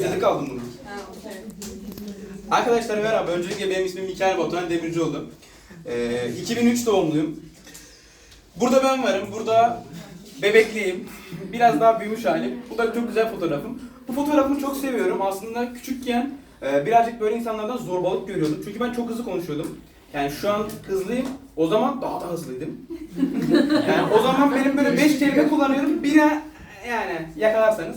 Yazık aldım bunu. Arkadaşlar merhaba. Öncelikle benim ismim Mikael Batuhan Demircioğlu. Ee, 2003 doğumluyum. Burada ben varım. Burada bebekliyim. Biraz daha büyümüş halim. Bu da çok güzel fotoğrafım. Bu fotoğrafımı çok seviyorum. Aslında küçükken e, birazcık böyle insanlardan zorbalık görüyordum. Çünkü ben çok hızlı konuşuyordum. Yani şu an hızlıyım. O zaman daha da hızlıydım. Yani o zaman benim böyle 5 kelime kullanıyorum. Bir yani yakalarsanız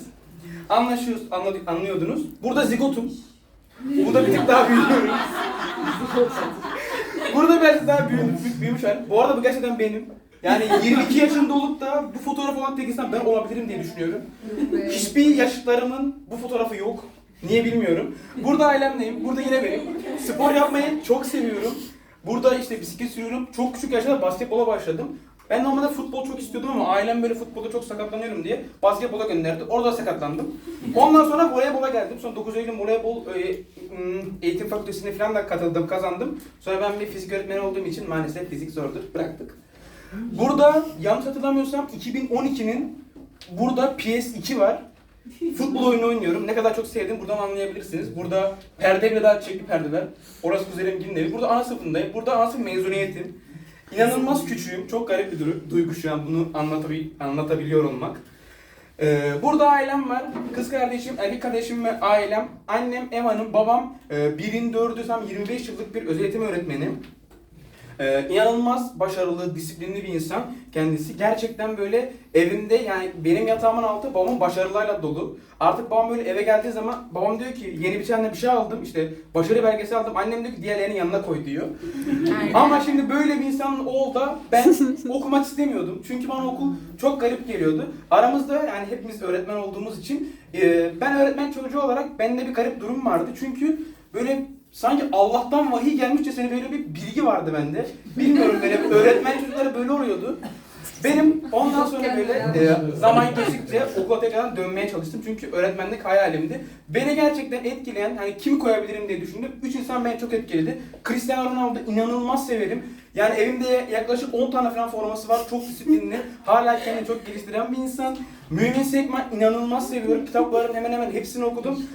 anlaşıyoruz, anladık, anlıyordunuz. Burada zigotum. Burada bir tık daha büyüyorum. Burada biraz daha büyüm, büyümüş halim. Bu arada bu gerçekten benim. Yani 22 yaşında olup da bu fotoğraf olan tek insan ben olabilirim diye düşünüyorum. Hiçbir yaşıtlarımın bu fotoğrafı yok. Niye bilmiyorum. Burada ailemdeyim. Burada yine benim. Spor yapmayı çok seviyorum. Burada işte bisiklet sürüyorum. Çok küçük yaşta basketbola başladım. Ben normalde futbol çok istiyordum ama ailem böyle futbolda çok sakatlanıyorum diye basketbola gönderdi. Orada sakatlandım. Ondan sonra voleybola geldim. Sonra 9 Eylül voleybol e, m, eğitim fakültesine falan da katıldım, kazandım. Sonra ben bir fizik öğretmeni olduğum için maalesef fizik zordur. Bıraktık. Burada yanlış hatırlamıyorsam 2012'nin burada PS2 var. Futbol oyunu oynuyorum. Ne kadar çok sevdiğimi buradan anlayabilirsiniz. Burada perde bile daha çekli perdeler. Orası kuzenim Ginleri. Burada ana sınıfındayım. Burada ana sınıf mezuniyetim. İnanılmaz küçüğüm. Çok garip bir duru- duygu şu an bunu anlatabil anlatabiliyor olmak. Ee, burada ailem var. Kız kardeşim, erkek kardeşim ve ailem. Annem, ev hanım, babam e, birin dördü tam 25 yıllık bir özel eğitim öğretmeni. Ee, inanılmaz başarılı, disiplinli bir insan kendisi. Gerçekten böyle evimde yani benim yatağımın altı babamın başarılarla dolu. Artık babam böyle eve geldiği zaman babam diyor ki yeni bir tane bir şey aldım işte başarı belgesi aldım. Annem diyor ki diğerlerinin yanına koy diyor. Ama şimdi böyle bir insanın ol da ben okumak istemiyordum. Çünkü bana okul çok garip geliyordu. Aramızda yani hepimiz öğretmen olduğumuz için e, ben öğretmen çocuğu olarak bende bir garip durum vardı. Çünkü böyle sanki Allah'tan vahiy gelmişçesine böyle bir bilgi vardı bende. Bilmiyorum böyle öğretmen çocukları böyle oluyordu. Benim ondan sonra böyle e, zaman geçtikçe okula tekrardan dönmeye çalıştım. Çünkü öğretmenlik hayalimdi. Beni gerçekten etkileyen, hani kimi koyabilirim diye düşündüm. Üç insan beni çok etkiledi. Cristiano Ronaldo inanılmaz severim. Yani evimde yaklaşık 10 tane falan forması var. Çok disiplinli. Hala kendini çok geliştiren bir insan. Mümin Sekman inanılmaz seviyorum. Kitapların hemen hemen hepsini okudum.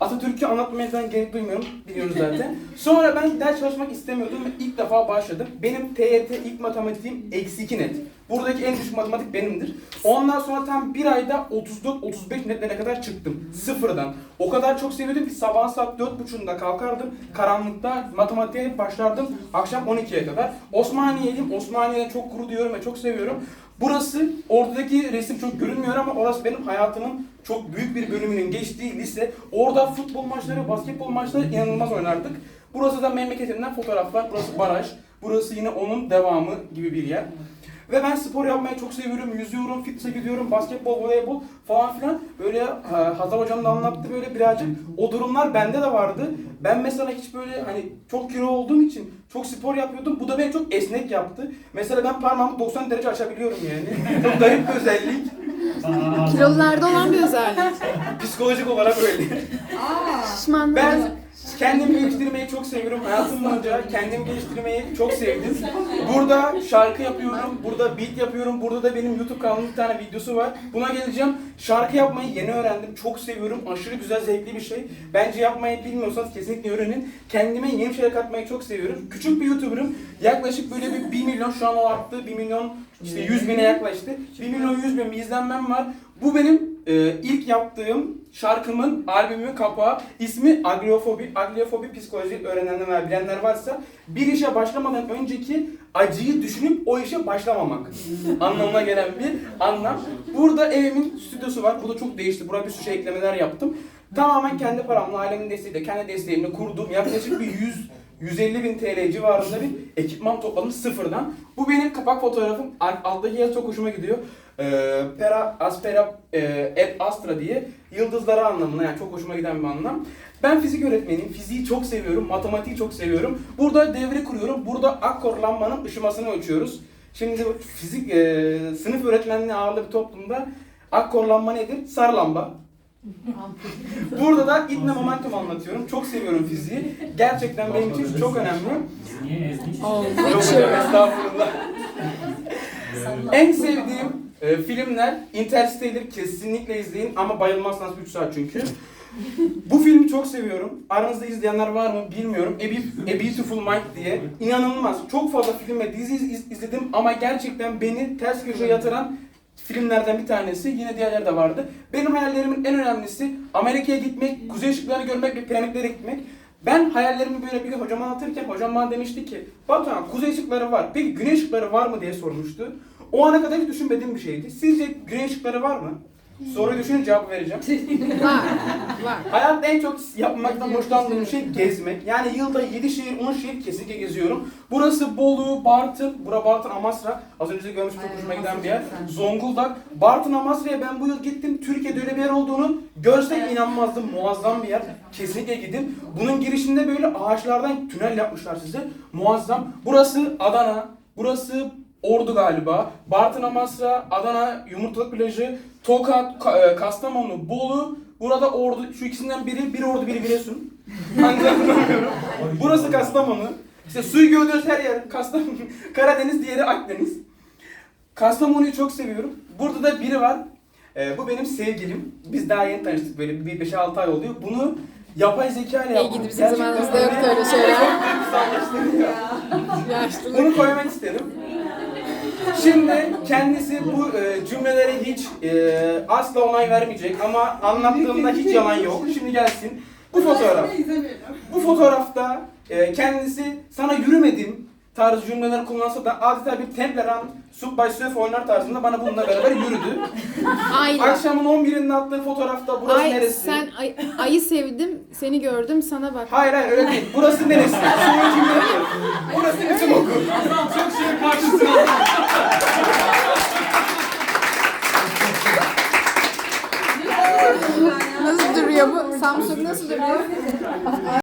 Atatürk'ü anlatmayadan gerek duymuyorum. Biliyoruz zaten. Sonra ben ders çalışmak istemiyordum ve ilk defa başladım. Benim TYT ilk matematiğim eksi 2 net. Buradaki en düşük matematik benimdir. Ondan sonra tam bir ayda 34-35 netlere kadar çıktım. Sıfırdan. O kadar çok seviyordum ki sabah saat 4.30'da kalkardım. Karanlıkta matematiğe hep başlardım. Akşam 12'ye kadar. Osmaniye'liyim. Osmaniye'de çok gurur diyorum ve çok seviyorum. Burası ortadaki resim çok görünmüyor ama orası benim hayatımın çok büyük bir bölümünün geçtiği lise. Orada futbol maçları, basketbol maçları inanılmaz oynardık. Burası da memleketimden fotoğraflar. Burası baraj. Burası yine onun devamı gibi bir yer. Ve ben spor yapmayı çok seviyorum. Yüzüyorum, fitness'e gidiyorum, basketbol, voleybol falan filan. Böyle e, Hazal hocam da anlattı böyle birazcık. O durumlar bende de vardı. Ben mesela hiç böyle hani çok kilo olduğum için çok spor yapıyordum. Bu da beni çok esnek yaptı. Mesela ben parmağımı 90 derece açabiliyorum yani. Çok garip bir özellik. Kilolularda olan bir özellik. Psikolojik olarak öyle. Şişmanlar. Ben kendimi geliştirmeyi çok seviyorum. Hayatım boyunca kendimi geliştirmeyi çok sevdim. Burada şarkı yapıyorum, burada beat yapıyorum. Burada da benim YouTube kanalımın bir tane videosu var. Buna geleceğim. Şarkı yapmayı yeni öğrendim. Çok seviyorum. Aşırı güzel, zevkli bir şey. Bence yapmayı bilmiyorsanız kesinlikle öğrenin. Kendime yeni şeyler katmayı çok seviyorum. Küçük bir YouTuber'ım. Yaklaşık böyle bir 1 milyon şu an o arttı. 1 milyon işte 100 bine yaklaştı. 1 milyon 100 bin izlenmem var. Bu benim e, ilk yaptığım şarkımın, albümümün kapağı. İsmi Agriofobi. Agriofobi psikoloji öğrenenler ve bilenler varsa bir işe başlamadan önceki acıyı düşünüp o işe başlamamak anlamına gelen bir anlam. Burada evimin stüdyosu var. Bu da çok değişti. Buraya bir sürü şey eklemeler yaptım. Tamamen kendi paramla, ailemin desteğiyle, kendi desteğimle kurdum. Yaklaşık bir 100 150 bin TL civarında bir ekipman topladım sıfırdan. Bu benim kapak fotoğrafım. Al- Alttaki yazı çok hoşuma gidiyor. Ee, Pera Aspera e, et Astra diye yıldızları anlamına yani çok hoşuma giden bir anlam. Ben fizik öğretmeniyim. Fiziği çok seviyorum. Matematiği çok seviyorum. Burada devre kuruyorum. Burada akkor lambanın ışımasını ölçüyoruz. Şimdi fizik e, sınıf öğretmenliği ağırlı bir toplumda akkor lamba nedir? Sarı lamba. Burada da itme momentum anlatıyorum. Çok seviyorum fiziği. Gerçekten benim için çok önemli. Yok hocam estağfurullah. en sevdiğim e, filmler Interstellar kesinlikle izleyin ama bayılmazsanız 3 saat çünkü. Bu filmi çok seviyorum. Aranızda izleyenler var mı bilmiyorum. A, Be- A Beautiful Mind diye. İnanılmaz. Çok fazla film ve dizi iz- izledim ama gerçekten beni ters köşeye yatıran filmlerden bir tanesi. Yine diğerleri de vardı. Benim hayallerimin en önemlisi Amerika'ya gitmek, kuzey ışıklarını görmek ve piramitlere gitmek. Ben hayallerimi böyle bir gün hocama anlatırken hocam bana demişti ki Batuhan kuzey ışıkları var. Peki güney ışıkları var mı diye sormuştu. O ana kadar hiç düşünmediğim bir şeydi. Sizce güney ışıkları var mı? Soruyu düşünün cevap vereceğim. Var. Var. Hayatta en çok yapmaktan hoşlandığım şey gezmek. Yani yılda 7 şehir, 10 şehir kesinlikle geziyorum. Burası Bolu, Bartın, bura Bartın, Amasra. Az önce de görmüş çok hoşuma giden bir yer. Zonguldak. Bartın, Amasra'ya ben bu yıl gittim. Türkiye'de öyle bir yer olduğunu görsek inanmazdım. Muazzam bir yer. Kesinlikle gidin. Bunun girişinde böyle ağaçlardan tünel yapmışlar size. Muazzam. Burası Adana. Burası Ordu galiba. Bartın, Amasra, Adana, Yumurtalık Plajı, Tokat, Ka- e, Kastamonu, Bolu. Burada Ordu, şu ikisinden biri, biri Ordu, biri Giresun. Hatırlamıyorum. Burası Kastamonu. İşte suyu gördüğünüz her yer Kastamonu, Karadeniz, diğeri Akdeniz. Kastamonu'yu çok seviyorum. Burada da biri var. Ee, bu benim sevgilim. Biz daha yeni tanıştık böyle bir 5-6 ay oluyor. Bunu yapay zeka ile İyi yaptım. gidi bizim Gerçekten zamanımızda yoktu öyle şeyler. Güzelleştirdim ya. Yaşlılık. Bunu koymak isterim. Şimdi kendisi bu e, cümlelere hiç e, asla onay vermeyecek ama anlattığımda hiç yalan yok. Şimdi gelsin. Bu fotoğraf. Bu fotoğrafta e, kendisi sana yürümedim tarzı cümleler kullansa da adeta bir Temple Subway Surf oynar tarzında bana bununla beraber yürüdü. Ayla. Akşamın 11'inde attığı fotoğrafta burası Ay neresi? sen ay, ayı sevdim, seni gördüm, sana bak. Hayır hayır öyle değil. Burası neresi? Soru cümle yok. Burası bizim okul. Çok şey karşısına. Samsung nasıl duruyor?